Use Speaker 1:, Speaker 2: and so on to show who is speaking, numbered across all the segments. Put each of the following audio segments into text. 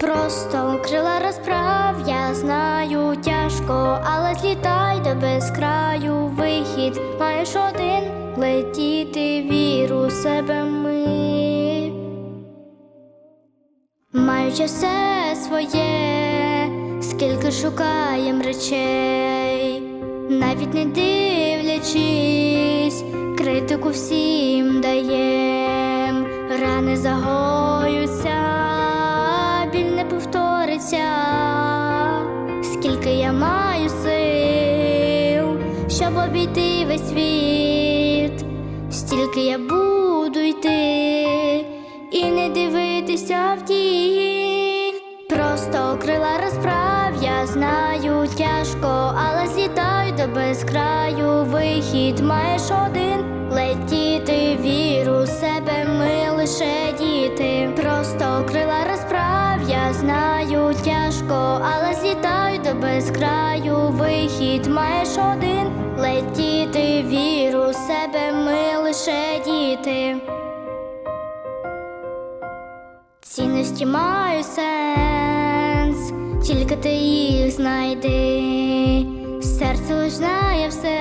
Speaker 1: Просто крила розправ, я знаю тяжко, але злітай до безкраю вихід. Маєш один летіти, віру себе ми. Маючи все своє, скільки шукаєм речей, навіть не дивлячись, критику всім даєм, рани загоються, повториться, скільки я маю сил, щоб обійти весь світ, стільки я буду йти і не дивитися в тінь. Просто крила розправ, я знаю тяжко, але злітаю до безкраю. Вихід маєш один летіти, віру тяжко, але злітаю до безкраю вихід маєш один летіти, віру себе, ми лише діти. Цінності мають сенс, тільки ти їх знайди. Серце лиш знає все,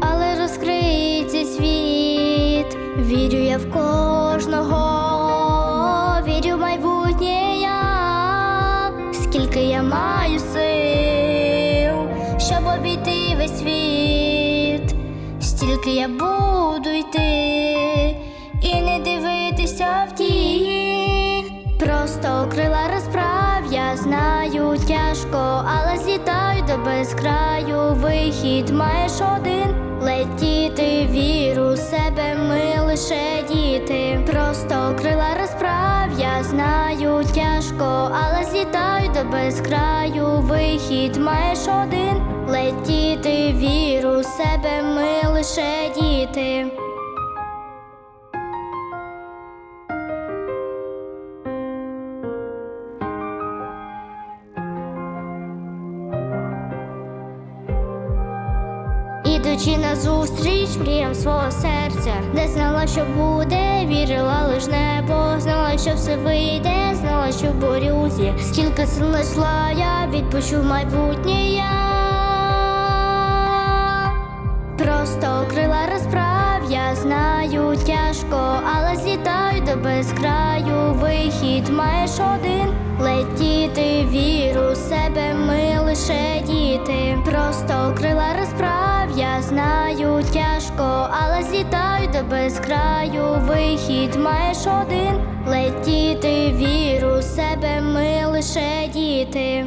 Speaker 1: але розкриється світ. Вірю я в кожного, скільки я маю сил, щоб обійти весь світ, стільки я буду йти і не дивитися в тінь. Просто крила розправ, я знаю тяжко, але злітаю до безкраю вихід маєш один летіти, віру себе, ми лише діти. Просто крила розправ, знаю тяжко, але злітаю до безкраю. Вихід маєш один летіти, віру себе, ми лише діти. Ідучи на зустріч мріям свого серця, де знала, що буде, вірила лиш небо, що все вийде, знала, що в борюзі, стільки сил знайшла я, відпущу майбутнє я. Просто крила розправ, я знаю тяжко, але злітаю до безкраю вихід маєш один летіти, віру себе, ми лише діти. Просто крила розправ, я знаю тяжко, але злітаю до безкраю вихід маєш один летіти, віру себе, ми лише діти.